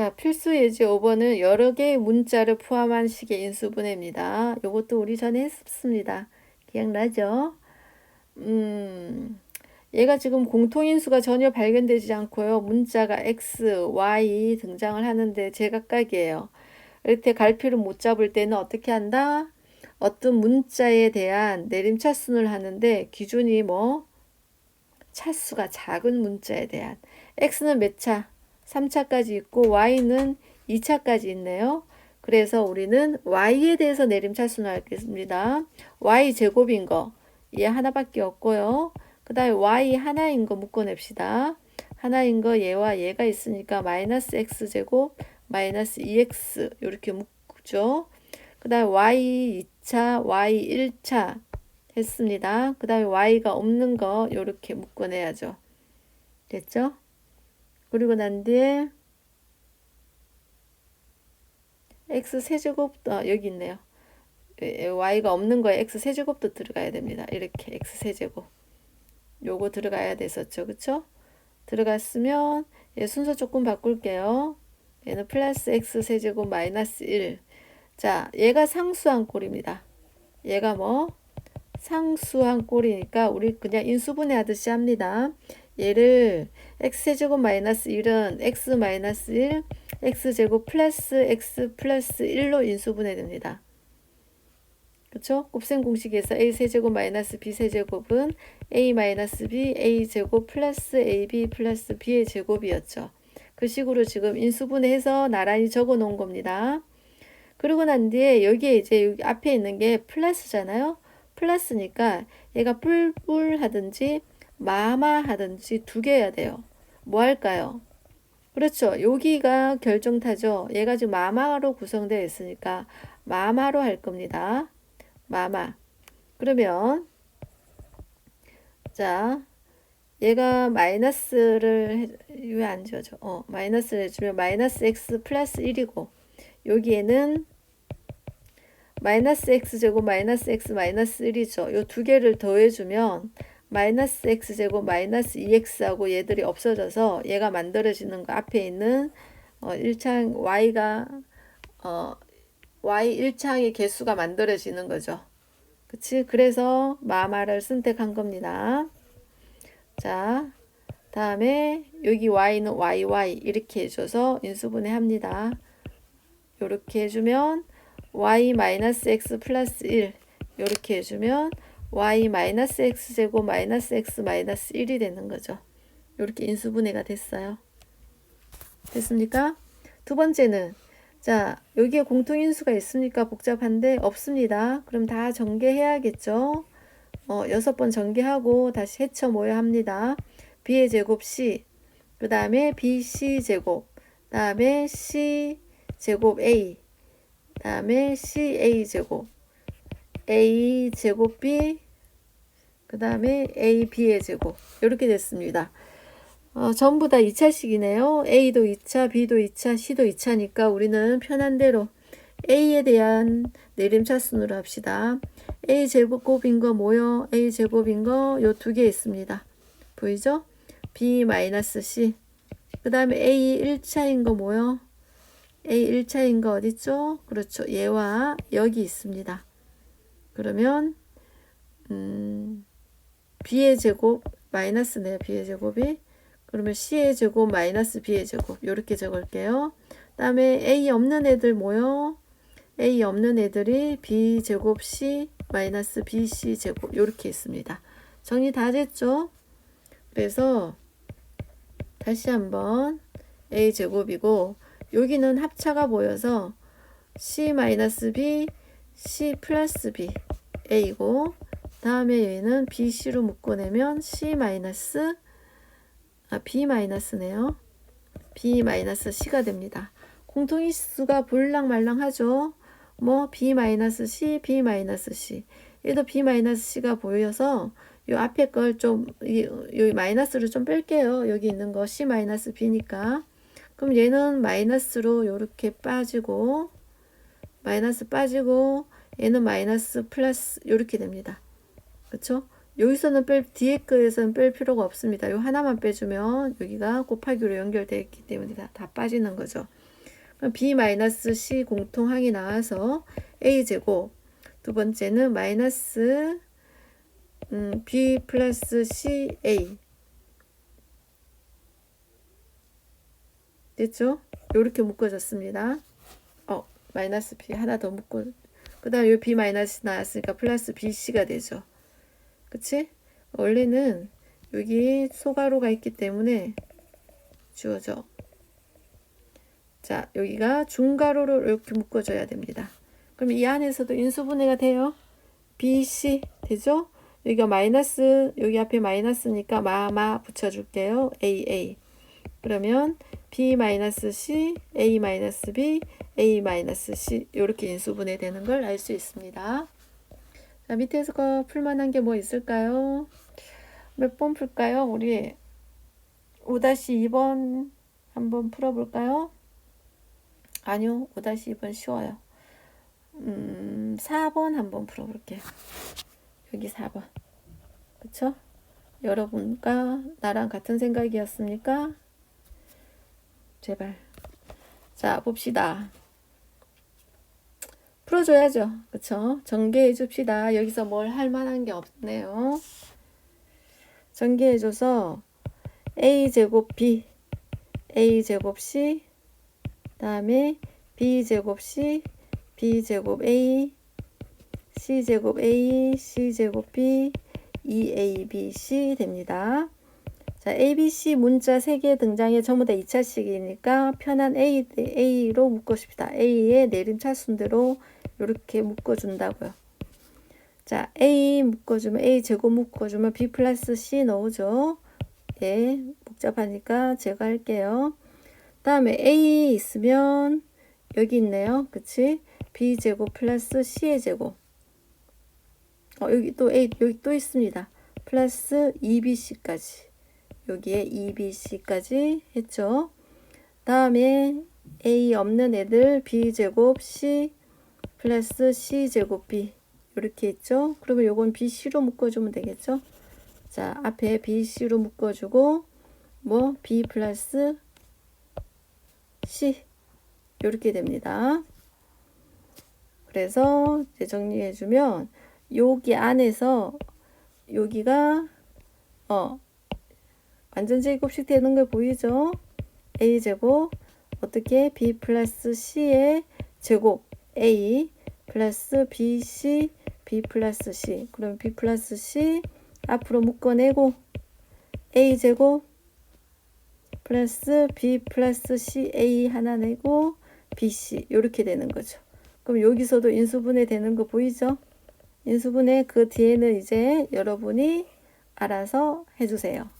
자, 필수 예제 5번은 여러 개의 문자를 포함한 식의 인수분해입니다. 이것도 우리 전에 했었습니다. 기억나죠? 음, 얘가 지금 공통인수가 전혀 발견되지 않고요. 문자가 x, y 등장을 하는데 제각각이에요. 이렇게 갈피를 못 잡을 때는 어떻게 한다? 어떤 문자에 대한 내림차순을 하는데 기준이 뭐? 차수가 작은 문자에 대한 x는 몇 차? 3차까지 있고 y는 2차까지 있네요. 그래서 우리는 y에 대해서 내림차순을 하겠습니다. y 제곱인 거. 얘 하나밖에 없고요. 그 다음에 y 하나인 거 묶어냅시다. 하나인 거 얘와 얘가 있으니까 마이너스 x제곱 마이너스 2x 이렇게 묶죠. 그 다음에 y 2차, y 1차 했습니다. 그 다음에 y가 없는 거 이렇게 묶어내야죠. 됐죠? 그리고 난 뒤에 x 세제곱 어, 여기 있네요. y가 없는 거에 x 세제곱도 들어가야 됩니다. 이렇게 x 세제곱 요거 들어가야 됐었죠. 그쵸? 들어갔으면 얘 순서 조금 바꿀게요. 얘는 플러스 x 세제곱 마이너스 1. 자, 얘가 상수한 꼴입니다. 얘가 뭐? 상수한 꼴이니까 우리 그냥 인수분해 하듯이 합니다. 얘를 x제곱 마이너스 1은 x 마이너스 1, x제곱 플러스 x 플러스 1로 인수분해 됩니다. 그쵸? 곱셈 공식에서 a 세제곱 마이너스 b 세제곱은 a 마이너스 b a 제곱 플러스 ab 플러스 b의 제곱이었죠. 그 식으로 지금 인수분해해서 나란히 적어 놓은 겁니다. 그러고 난 뒤에 여기에 이제 여기 앞에 있는 게 플러스잖아요. 플러스니까 얘가 뿔뿔 하든지 마마 하든지 두 개 해야 돼요. 뭐 할까요? 그렇죠. 여기가 결정타죠. 얘가 지금 마마로 구성되어 있으니까 마마로 할 겁니다. 마마. 그러면 자 얘가 마이너스를 왜 안 지워져? 어 마이너스를 해주면 마이너스 x 플러스 1이고 여기에는 마이너스 x제곱 마이너스 x 마이너스 1이죠. 요 두 개를 더해주면 마이너스 x제곱 마이너스 2x하고 얘들이 없어져서 얘가 만들어지는 거 앞에 있는 어 1창 y가 어 y 1창의 개수가 만들어지는 거죠. 그치? 그래서 마마를 선택한 겁니다. 자, 다음에 여기 y는 yy 이렇게 해줘서 인수분해 합니다. 이렇게 해주면 y 마이너스 x 플러스 1 이렇게 해주면 y 마이너스 x 제곱 마이너스 x 마이너스 1이 되는 거죠. 이렇게 인수분해가 됐어요. 됐습니까? 두 번째는 자 여기에 공통인수가 있습니까? 복잡한데 없습니다. 그럼 다 전개해야겠죠. 어, 여섯 번 전개하고 다시 해쳐 모여 합니다. b의 제곱 c 그 다음에 bc 제곱 그 다음에 c 제곱 a 그 다음에 ca 제곱 a 제곱 b 그 다음에 a b의 제곱 이렇게 됐습니다. 어, 전부 다 2차식이네요. A도 2차, B도 2차, C도 2차니까 우리는 편한 대로 A에 대한 내림차순으로 합시다. A 제곱인 거 뭐요? A 제곱인 거 요 두 개 있습니다. 보이죠? B 마이너스 C. 그 다음에 A 1차인 거 뭐요? A 1차인 거 어딨죠? 그렇죠. 얘와 여기 있습니다. 그러면 음, B의 제곱 마이너스네요. B의 제곱이. 그러면 C의 제곱 마이너스 B의 제곱 이렇게 적을게요. 다음에 A 없는 애들 뭐요? A 없는 애들이 B 제곱 C 마이너스 BC 제곱 이렇게 있습니다. 정리 다 됐죠? 그래서 다시 한번 A 제곱이고 여기는 합차가 보여서 C 마이너스 B, C 플러스 B A고 다음에 얘는 BC로 묶어내면 C 마이너스 아, B 마이너스네요. B 마이너스 C가 됩니다. 공통인수가 볼랑말랑하죠. 뭐 B 마이너스 C, B 마이너스 C. 얘도 B 마이너스 C가 보여서 요 앞에 걸좀 여기 마이너스를 좀 뺄게요. 여기 있는 거 C 마이너스 B니까. 그럼 얘는 마이너스로 요렇게 빠지고 마이너스 빠지고 얘는 마이너스 플러스 요렇게 됩니다. 그쵸? 여기서는 뺄 뒤에 거에서는 뺄 필요가 없습니다. 요 하나만 빼주면 여기가 곱하기로 연결되어 있기 때문에 다, 다 빠지는 거죠. b 마이너스 c 공통항이 나와서 a 제곱 두 번째는 마이너스 음, b 플러스 c a 됐죠? 이렇게 묶어졌습니다. 어 마이너스 b 하나 더 묶고 그 다음 요 b 마이너스 나왔으니까 플러스 bc가 되죠. 그치? 원래는 여기 소가로가 있기 때문에 지워져. 자, 여기가 중가로로 이렇게 묶어줘야 됩니다. 그럼 이 안에서도 인수분해가 돼요. BC 되죠? 여기가 마이너스, 여기 앞에 마이너스니까 마마 붙여줄게요. AA. 그러면 B 마이너스 C, A 마이너스 B, A 마이너스 C 이렇게 인수분해 되는 걸 알 수 있습니다. 자, 밑에서 거 풀만한 게 뭐 있을까요? 몇 번 풀까요? 우리 5-2번 한번 풀어볼까요? 아니요, 5-2번 쉬워요. 음, 4번 한번 풀어볼게요. 여기 4번. 그쵸? 여러분과 나랑 같은 생각이었습니까? 제발. 자, 봅시다. 풀어줘야죠. 그쵸? 전개해 줍시다. 여기서 뭘 할 만한 게 없네요. 전개해 줘서 a제곱 b, a제곱 c, 다음에 b제곱 c, b제곱 a, c제곱 a, c제곱 b, 2abc 됩니다. 자, ABC 문자 3개 등장에 전부 다 2차식이니까 편한 A, A로 묶어줍시다. A의 내림차 순대로 이렇게 묶어준다고요. 자, A 묶어주면 A 제곱 묶어주면 B 플러스 C 넣어줘. 예, 복잡하니까 제가 할게요. 다음에 A 있으면 여기 있네요. 그치? B 제곱 플러스 C의 제곱. 어, 여기 또 A, 여기 또 있습니다. 플러스 2BC까지. 여기에 2BC까지 했죠. 다음에 A 없는 애들 B제곱 C 플러스 C제곱 B 이렇게 했죠. 그러면 요건 BC로 묶어주면 되겠죠. 자, 앞에 BC로 묶어주고 뭐 B 플러스 C 이렇게 됩니다. 그래서 이제 정리해주면 여기 안에서 여기가 어 완전 제곱식 되는 걸 보이죠? a제곱 어떻게 b 플러스 c의 제곱 a 플러스 bc b 플러스 c 그럼 b 플러스 c 앞으로 묶어내고 a제곱 플러스 b 플러스 c a 하나 내고 bc 이렇게 되는 거죠. 그럼 여기서도 인수분해 되는 거 보이죠? 인수분해 그 뒤에는 이제 여러분이 알아서 해주세요.